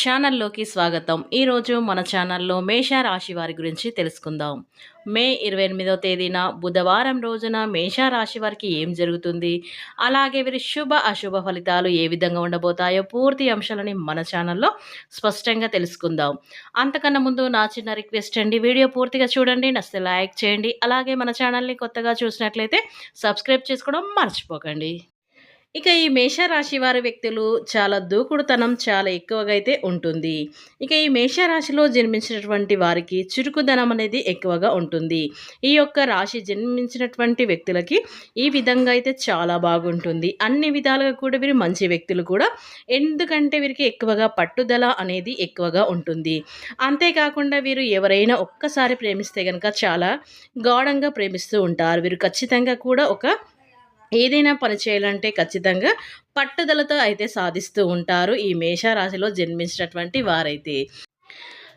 ఛానల్లోకి స్వాగతం. ఈరోజు మన ఛానల్లో మేష రాశి వారి గురించి తెలుసుకుందాం. మే ఇరవై ఎనిమిదో తేదీన బుధవారం రోజున మేష రాశి వారికి ఏం జరుగుతుంది? అలాగే వీరి శుభ అశుభ ఫలితాలు ఏ విధంగా ఉండబోతాయో పూర్తి అంశాలని మన ఛానల్లో స్పష్టంగా తెలుసుకుందాం. అంతకన్నా ముందు నా చిన్న రిక్వెస్ట్ అండి వీడియో పూర్తిగా చూడండి నచ్చితే లైక్ చేయండి. అలాగే మన ఛానల్ని కొత్తగా చూసినట్లయితే సబ్స్క్రైబ్ చేసుకోవడం మర్చిపోకండి. ఇక ఈ మేషరాశి వారి వ్యక్తులు చాలా దూకుడుతనం చాలా ఎక్కువగా అయితే ఉంటుంది. ఇక ఈ మేషరాశిలో జన్మించినటువంటి వారికి చురుకుదనం అనేది ఎక్కువగా ఉంటుంది. ఈ యొక్క రాశి జన్మించినటువంటి వ్యక్తులకి ఈ విధంగా అయితే చాలా బాగుంటుంది. అన్ని విధాలుగా కూడా వీరు మంచి వ్యక్తులు కూడా. ఎందుకంటే వీరికి ఎక్కువగా పట్టుదల అనేది ఎక్కువగా ఉంటుంది. అంతేకాకుండా వీరు ఎవరైనా ఒక్కసారి ప్రేమిస్తే కనుక చాలా గాఢంగా ప్రేమిస్తూ ఉంటారు. వీరు ఖచ్చితంగా కూడా ఒక ఏదైనా పని చేయాలంటే ఖచ్చితంగా పట్టుదలతో అయితే సాధిస్తూ ఉంటారు ఈ మేషరాశిలో జన్మించినటువంటి వారైతే.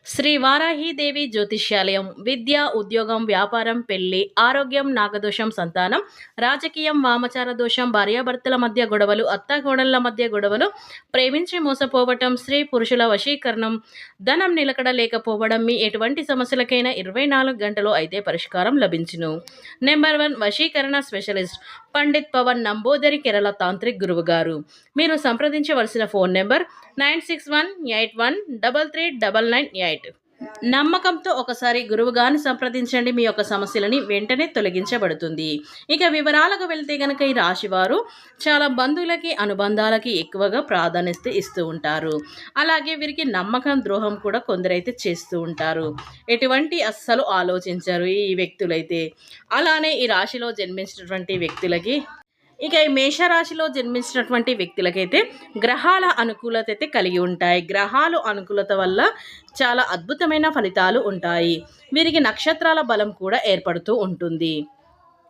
శ్రీ వారాహీదేవి జ్యోతిష్యాలయం విద్య ఉద్యోగం వ్యాపారం పెళ్ళి ఆరోగ్యం నాగదోషం సంతానం రాజకీయం వామచార దోషం భార్యాభర్తల మధ్య గొడవలు అత్తగోడళ్ళ మధ్య గొడవలు ప్రేమించి మోసపోవటం స్త్రీ పురుషుల వశీకరణం ధనం నిలకడ లేకపోవడం మీ ఎటువంటి సమస్యలకైనా ఇరవై నాలుగు గంటలు అయితే పరిష్కారం లభించును. నెంబర్ వన్ వశీకరణ స్పెషలిస్ట్ పండిత్ పవన్ నంబోదరి కేరళ తాంత్రిక్ గురువు గారు. మీరు సంప్రదించవలసిన phone number nine six one eight one double three double nine eight. నమ్మకంతో ఒకసారి గురువుగారిని సంప్రదించండి. మీ యొక్క సమస్యలని వెంటనే తొలగించబడుతుంది. ఇక వివరాలకు వెళ్తే గనక ఈ రాశివారు చాలా బంధువులకి అనుబంధాలకి ఎక్కువగా ప్రాధాన్యత ఇస్తూ ఉంటారు. అలాగే వీరికి నమ్మకం ద్రోహం కూడా కొందరైతే చేస్తూ ఉంటారు. ఎటువంటి అస్సలు ఆలోచించరు ఈ వ్యక్తులైతే. అలానే ఈ రాశిలో జన్మించినటువంటి వ్యక్తులకి ఇక ఈ మేషరాశిలో జన్మించినటువంటి వ్యక్తులకైతే గ్రహాల అనుకూలత అయితే కలిగి ఉంటాయి. గ్రహాలు అనుకూలత వల్ల చాలా అద్భుతమైన ఫలితాలు ఉంటాయి. వీరికి నక్షత్రాల బలం కూడా ఏర్పడుతూ ఉంటుంది.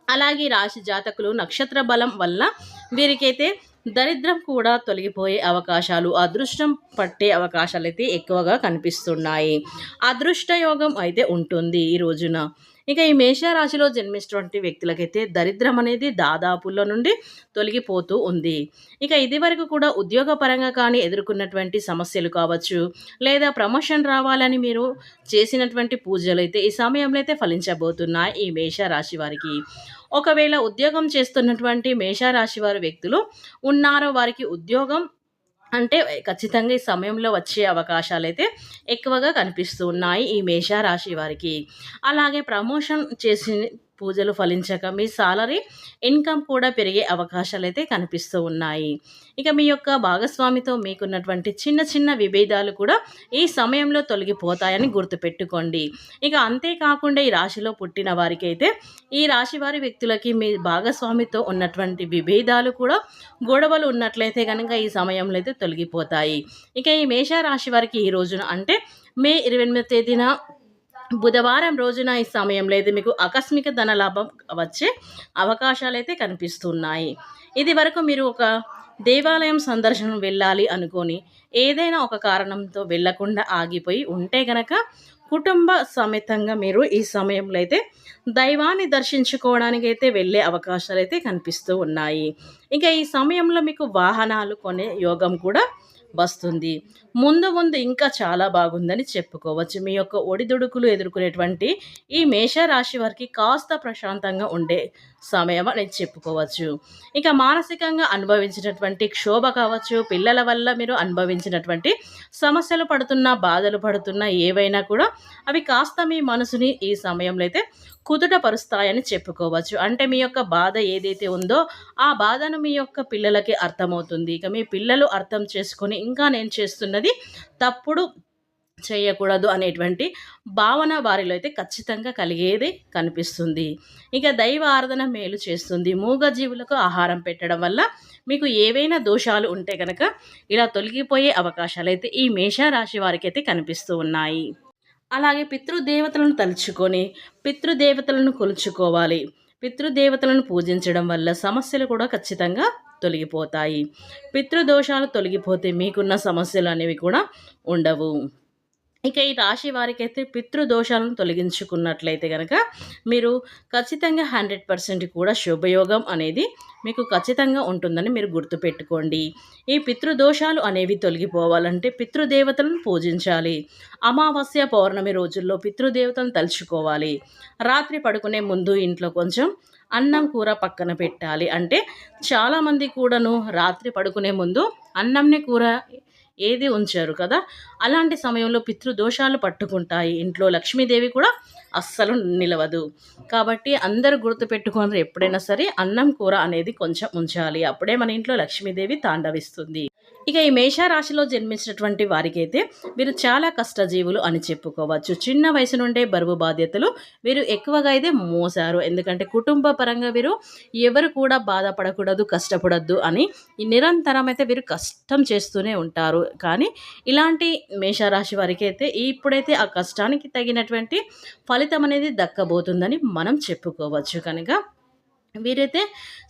అలాగే రాశి జాతకులు నక్షత్ర బలం వల్ల వీరికైతే దరిద్రం కూడా తొలగిపోయే అవకాశాలు అదృష్టం పట్టే అవకాశాలు అయితే ఎక్కువగా కనిపిస్తున్నాయి. అదృష్ట యోగం అయితే ఉంటుంది ఈ రోజున. ఇక ఈ మేషరాశిలో జన్మించినటువంటి వ్యక్తులకైతే దరిద్రం అనేది దాదాపుల్లో నుండి తొలగిపోతూ ఉంది. ఇక ఇది వరకు కూడా ఉద్యోగపరంగా కానీ ఎదుర్కొన్నటువంటి సమస్యలు కావచ్చు లేదా ప్రమోషన్ రావాలని మీరు చేసినటువంటి పూజలు అయితే ఈ సమయంలో అయితే ఫలించబోతున్నాయి ఈ మేషరాశి వారికి. ఒకవేళ ఉద్యోగం చేస్తున్నటువంటి మేషరాశి వారి వ్యక్తులు ఉన్నారో వారికి ఉద్యోగం అంటే ఖచ్చితంగా ఈ సమయంలో వచ్చే అవకాశాలు అయితే ఎక్కువగా కనిపిస్తూ ఉన్నాయి ఈ మేషరాశి వారికి. అలాగే ప్రమోషన్ చేసి పూజలు ఫలించక మీ సాలరీ ఇన్కమ్ కూడా పెరిగే అవకాశాలు అయితే కనిపిస్తూ ఉన్నాయి. ఇక మీ యొక్క భాగస్వామితో మీకున్నటువంటి చిన్న చిన్న విభేదాలు కూడా ఈ సమయంలో తొలగిపోతాయని గుర్తుపెట్టుకోండి. ఇక అంతేకాకుండా ఈ రాశిలో పుట్టిన వారికి అయితే ఈ రాశి వారి వ్యక్తులకి మీ భాగస్వామితో ఉన్నటువంటి విభేదాలు కూడా గొడవలు ఉన్నట్లయితే కనుక ఈ సమయంలో అయితే తొలగిపోతాయి. ఇక ఈ మేషరాశి వారికి ఈ రోజున అంటే మే ఇరవై ఎనిమిది తేదీన బుధవారం రోజున ఈ సమయంలో అయితే మీకు ఆకస్మిక ధన లాభం వచ్చే అవకాశాలు అయితే కనిపిస్తున్నాయి. ఇది వరకు మీరు ఒక దేవాలయం సందర్శనం వెళ్ళాలి అనుకొని ఏదైనా ఒక కారణంతో వెళ్ళకుండా ఆగిపోయి ఉంటే గనక కుటుంబ సమేతంగా మీరు ఈ సమయంలో అయితే దైవాన్ని దర్శించుకోవడానికి అయితే వెళ్ళే అవకాశాలు అయితే కనిపిస్తూ ఉన్నాయి. ఇంకా ఈ సమయంలో మీకు వాహనాలు కొనే యోగం కూడా వస్తుంది. ముందు ముందు ఇంకా చాలా బాగుందని చెప్పుకోవచ్చు. మీ యొక్క ఒడిదుడుకులు ఎదుర్కొనేటువంటి ఈ మేషరాశి వారికి కాస్త ప్రశాంతంగా ఉండే సమయం అని చెప్పుకోవచ్చు. ఇక మానసికంగా అనుభవించినటువంటి క్షోభ కావచ్చు పిల్లల వల్ల మీరు అనుభవించినటువంటి సమస్యలు పడుతున్న బాధలు పడుతున్న ఏవైనా కూడా అవి కాస్త మీ మనసుని ఈ సమయంలో అయితే కుదుటపరుస్తాయని చెప్పుకోవచ్చు. అంటే మీ యొక్క బాధ ఏదైతే ఉందో ఆ బాధను మీ యొక్క పిల్లలకి అర్థమవుతుంది. ఇక మీ పిల్లలు అర్థం చేసుకొని ఇంకా నేను చేస్తున్నది తప్పుడు చేయకూడదు అనేటువంటి భావన వారిలో అయితే ఖచ్చితంగా కలిగేది కనిపిస్తుంది. ఇక దైవ ఆరాధన మేలు చేస్తుంది. మూగజీవులకు ఆహారం పెట్టడం వల్ల మీకు ఏవైనా దోషాలు ఉంటే కనుక ఇలా తొలగిపోయే అవకాశాలు అయితే ఈ మేషరాశి వారికి అయితే కనిపిస్తూ ఉన్నాయి. అలాగే పితృదేవతలను తలుచుకొని పితృదేవతలను కొలుచుకోవాలి. పితృదేవతలను పూజించడం వల్ల సమస్యలు కూడా ఖచ్చితంగా తొలగిపోతాయి. పితృదోషాలు తొలగిపోతే మీకున్న సమస్యలు అనేవి కూడా ఉండవు. ఇక ఈ రాశి వారికైతే పితృదోషాలను తొలగించుకున్నట్లయితే కనుక మీరు ఖచ్చితంగా హండ్రెడ్ పర్సెంట్ కూడా శుభయోగం అనేది మీకు ఖచ్చితంగా ఉంటుందని మీరు గుర్తుపెట్టుకోండి. ఈ పితృదోషాలు అనేవి తొలగిపోవాలంటే పితృదేవతలను పూజించాలి. అమావాస్య పౌర్ణమి రోజుల్లో పితృదేవతలను తలుచుకోవాలి. రాత్రి పడుకునే ముందు ఇంట్లో కొంచెం అన్నం కూర పక్కన పెట్టాలి. అంటే చాలామంది కూడాను రాత్రి పడుకునే ముందు అన్నంని కూర ఏది ఉంచారు కదా? అలాంటి సమయంలో పితృదోషాలు పట్టుకుంటాయి. ఇంట్లో లక్ష్మీదేవి కూడా అస్సలు నిలవదు. కాబట్టి అందరూ గుర్తుపెట్టుకుని ఎప్పుడైనా సరే అన్నం కూర అనేది కొంచెం ఉంచాలి. అప్పుడే మన ఇంట్లో లక్ష్మీదేవి తాండవిస్తుంది. ఇక ఈ మేషారాశిలో జన్మించినటువంటి వారికైతే వీరు చాలా కష్టజీవులు అని చెప్పుకోవచ్చు. చిన్న వయసు నుండే బరువు బాధ్యతలు వీరు ఎక్కువగా అయితే మోసారు ఎందుకంటే కుటుంబ పరంగా వీరు ఎవరు కూడా బాధపడకూడదు కష్టపడద్దు అని నిరంతరం అయితే వీరు కష్టం చేస్తూనే ఉంటారు. కానీ ఇలాంటి మేషరాశి వారికి అయితే ఇప్పుడైతే ఆ కష్టానికి తగినటువంటి ఫలితం అనేది దక్కబోతుందని మనం చెప్పుకోవచ్చు. కనుక వీరైతే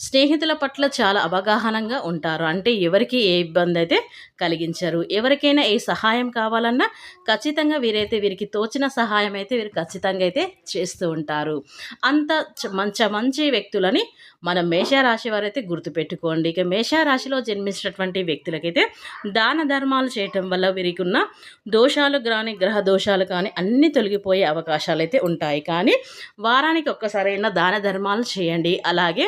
స్నేహితుల పట్ల చాలా అవగాహనంగా ఉంటారు. అంటే ఎవరికి ఏ ఇబ్బంది అయితే కలిగించరు. ఎవరికైనా ఏ సహాయం కావాలన్నా ఖచ్చితంగా వీరైతే వీరికి తోచిన సహాయం అయితే వీరు ఖచ్చితంగా అయితే చేస్తూ ఉంటారు. అంత మంచి మంచి వ్యక్తులని మనం మేషరాశి వారైతే గుర్తుపెట్టుకోండి. ఇక మేషరాశిలో జన్మించినటువంటి వ్యక్తులకైతే దాన ధర్మాలు చేయటం వల్ల వీరికి ఉన్న దోషాలు కానీ గ్రహ దోషాలు కానీ అన్నీ తొలగిపోయే అవకాశాలు అయితే ఉంటాయి. కానీ వారానికి ఒక్కసారైనా దాన ధర్మాలు చేయండి. అలాగే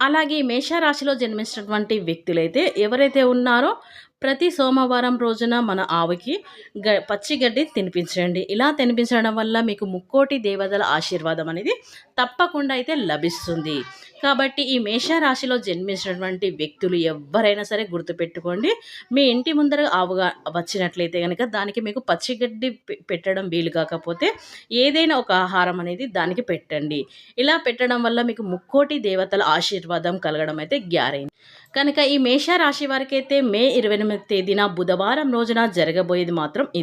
అలాగే మేషరాశిలో జన్మించినటువంటి వ్యక్తులైతే ఎవరైతే ఉన్నారో ప్రతి సోమవారం రోజున మన ఆవుకి గ పచ్చి గడ్డి తినిపించండి. ఇలా తినిపించడం వల్ల మీకు ముక్కోటి దేవతల ఆశీర్వాదం అనేది తప్పకుండా అయితే లభిస్తుంది. కాబట్టి ఈ మేషరాశిలో జన్మించినటువంటి వ్యక్తులు ఎవరైనా సరే గుర్తుపెట్టుకోండి. మీ ఇంటి ముందర ఆవుగా వచ్చినట్లయితే కనుక దానికి మీకు పచ్చిగడ్డి పె- పెట్టడం వీలు కాకపోతే ఏదైనా ఒక ఆహారం అనేది దానికి పెట్టండి. ఇలా పెట్టడం వల్ల మీకు ముక్కోటి దేవతల ఆశీర్వాదం కలగడం అయితే గ్యారెంటీ. కనుక ఈ మేషరాశి రాశి వారికైతే మే ఇరవై ఎనిమిది తేదీన బుధవారం రోజున జరగబోయేది మాత్రం ఇది.